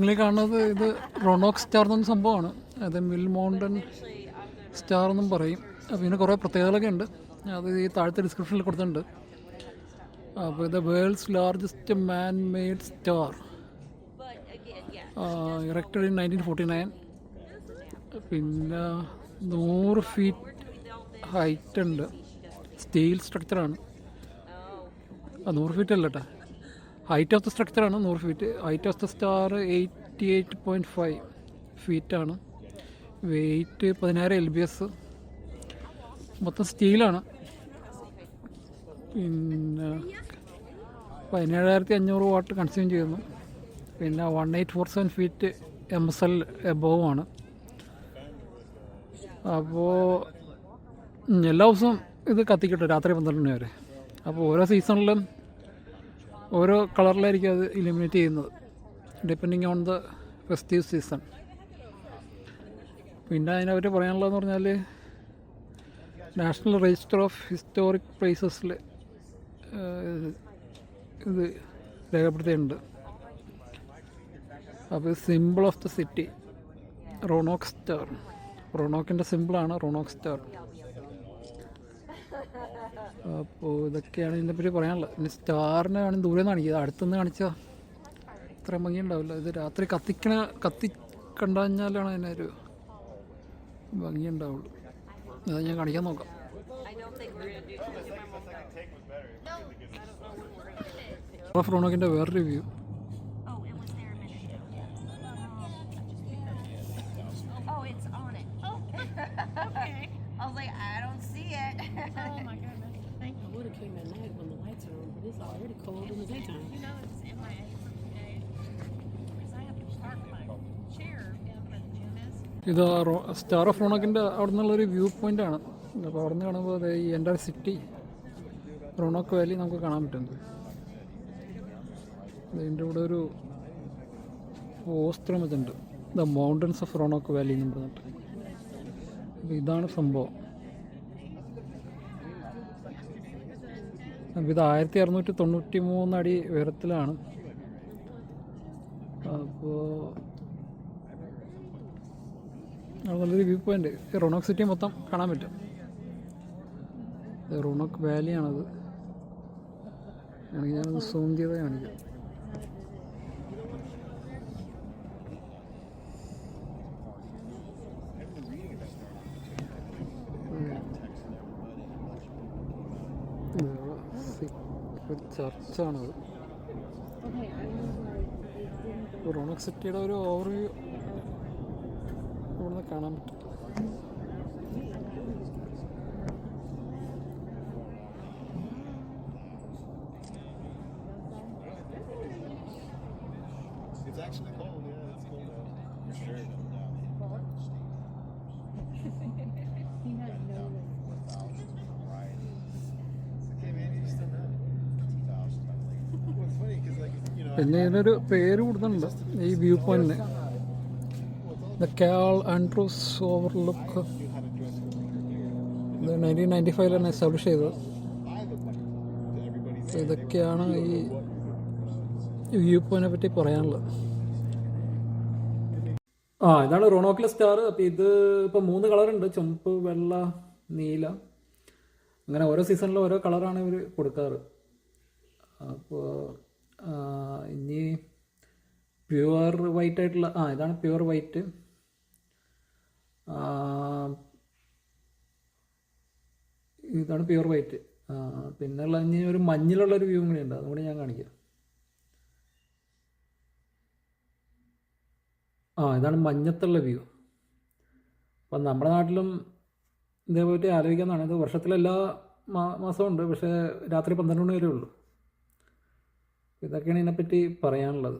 നിങ്ങൾ കാണുന്നത് ഇത് റൊണോക്ക് സ്റ്റാർ എന്ന സംഭവമാണ്. അത് മിൽ മൗണ്ടൻ സ്റ്റാർ എന്നും പറയും. അപ്പോൾ ഇതിന് കുറേ പ്രത്യേകതകളൊക്കെ ഉണ്ട്. അത് ഈ താഴത്തെ ഡിസ്ക്രിപ്ഷനിൽ കൊടുത്തിട്ടുണ്ട്. അപ്പോൾ ഇത് world's largest man made star erected in nineteen forty nine പിന്നെ നൂറ് ഫീറ്റ് ഹൈറ്റ് ഉണ്ട്. സ്റ്റീൽ സ്ട്രക്ചറാണ് നൂറ് ഫീറ്റ് അല്ല കേട്ടോ ഹൈറ്റ് ഓഫ് ദ സ്ട്രക്ചറാണ് നൂറ് feet height of the star eighty eight point five ഫീറ്റാണ് weight പതിനായിരം എൽ ബി എസ് മൊത്തം സ്റ്റീലാണ് പിന്നെ പതിനേഴായിരത്തി അഞ്ഞൂറ് വാട്ട് കൺസ്യൂം ചെയ്യുന്നു. പിന്നെ one eight four seven feet M S L above ആണ്. അപ്പോൾ എല്ലാ ദിവസവും ഇത് കത്തിക്കട്ടെ രാത്രി പന്ത്രണ്ട് മണി വരെ. അപ്പോൾ ഓരോ സീസണിലും ഓരോ കളറിലായിരിക്കും അത് ഇലിമിനേറ്റ് ചെയ്യുന്നത് depending on the festive season പിന്നെ അതിനവർ പറയാനുള്ളതെന്ന് പറഞ്ഞാൽ നാഷണൽ രജിസ്റ്റർ ഓഫ് ഹിസ്റ്റോറിക് പ്ലേസസിൽ ഇത് രേഖപ്പെടുത്തിയിട്ടുണ്ട്. അപ്പോൾ symbol of the city Roanoke star റോണോക്കിന്റെ സിമ്പിളാണ് റോണോക്ക് സ്റ്റാർ അപ്പോൾ ഇതൊക്കെയാണ് ഇതിനെപ്പറ്റി പറയാനുള്ളത്. പിന്നെ സ്റ്റാറിനെ വേണമെങ്കിൽ ദൂരെ കാണിക്കുക. അടുത്തുനിന്ന് കാണിച്ചാൽ ഇത്ര ഭംഗി ഉണ്ടാവില്ല. ഇത് രാത്രി കത്തിക്കണ കത്തി കണ്ടു കഴിഞ്ഞാലാണ് ഒരു ഭംഗി ഉണ്ടാവുള്ളൂ. അത് ഞാൻ കാണിക്കാൻ നോക്കാം. ഫ്രോണോക്കിന്റെ വേറൊരു view already cold in the daytime. you. know it's MIA my for today. Because I have to park my chair in where the gym is. ഇത് സ്റ്റാർ ഓഫ് റോണക്കിന്റെ അവിടെ നിന്നുള്ളൊരു വ്യൂ പോയിന്റ് ആണ് അപ്പോൾ അവിടെ നിന്ന് കാണുമ്പോൾ അത് ഈ എന്റെ സിറ്റി റോണോക്ക് വാലി നമുക്ക് കാണാൻ പറ്റുന്നത് ഇതിന്റെ കൂടെ ഒരു പോസ്റ്റർ ഇതുണ്ട് the mountains of Roanoke valley എന്ന് പറഞ്ഞിട്ട് അപ്പോൾ ഇതാണ് സംഭവം ഇത് ആയിരത്തി അറുന്നൂറ്റി തൊണ്ണൂറ്റി മൂന്ന് അടി ഉയരത്തിലാണ്. അപ്പോൾ നല്ലൊരു വ്യൂ പോയിന്റ്. റോണോക്ക് സിറ്റി മൊത്തം കാണാൻ പറ്റും. റോണോക്ക് വാലിയാണത്. ആണെങ്കിൽ ഞാനത് സൂം ചെയ്ത് കാണിക്കാം. ഒരു ചർച്ചാണത് റോണക് സിറ്റിയുടെ ഒരു ഓവർവ്യൂ ഇവിടുന്ന് കാണാൻ പറ്റും It's actually cold, yeah, it's cold out. It's very cold out. Okay, man, you just don't know. Well, it's funny because, like, you know, പിന്നെ ഇതിനൊരു പേര് കൊടുത്തിട്ടുണ്ട്. ഈ വ്യൂ പോയിന്റിന് the Carl Andrews overlook ഇത് നയന്റീൻ നയന്റി ഫൈവിലാണ് establish ചെയ്തത്. ഇതൊക്കെയാണ് ഈ വ്യൂ പോയിന്റിനെ പറ്റി പറയാനുള്ളത്. ആ ഇതാണ് റോണോക്കിലെ സ്റ്റാർ. അപ്പോൾ ഇത് ഇപ്പോൾ മൂന്ന് കളറുണ്ട് ചുമപ്പ് വെള്ള നീല. അങ്ങനെ ഓരോ സീസണിലും ഓരോ കളറാണ് ഇവർ കൊടുക്കാറ്. അപ്പോൾ വൈറ്റ് ആയിട്ടുള്ള ആ ഇതാണ് പ്യുവർ വൈറ്റ് ഇതാണ് പ്യുവർ വൈറ്റ് പിന്നെയുള്ള ഇനി ഒരു മഞ്ഞിലുള്ള ഒരു വ്യൂ കൂടി ഉണ്ട് ഞാൻ കാണിക്കാം. ആ ഇതാണ് മഞ്ഞത്തുള്ള വ്യൂ അപ്പം നമ്മുടെ നാട്ടിലും ഇതേപോലെ ആലോചിക്കാമെന്നാണ് ഇത് വർഷത്തിലെല്ലാ മാ മാസവും ഉണ്ട്. പക്ഷേ രാത്രി പന്ത്രണ്ട് മണി വരെ ഉള്ളൂ. ഇതൊക്കെയാണ് ഇതിനെപ്പറ്റി പറയാനുള്ളത്.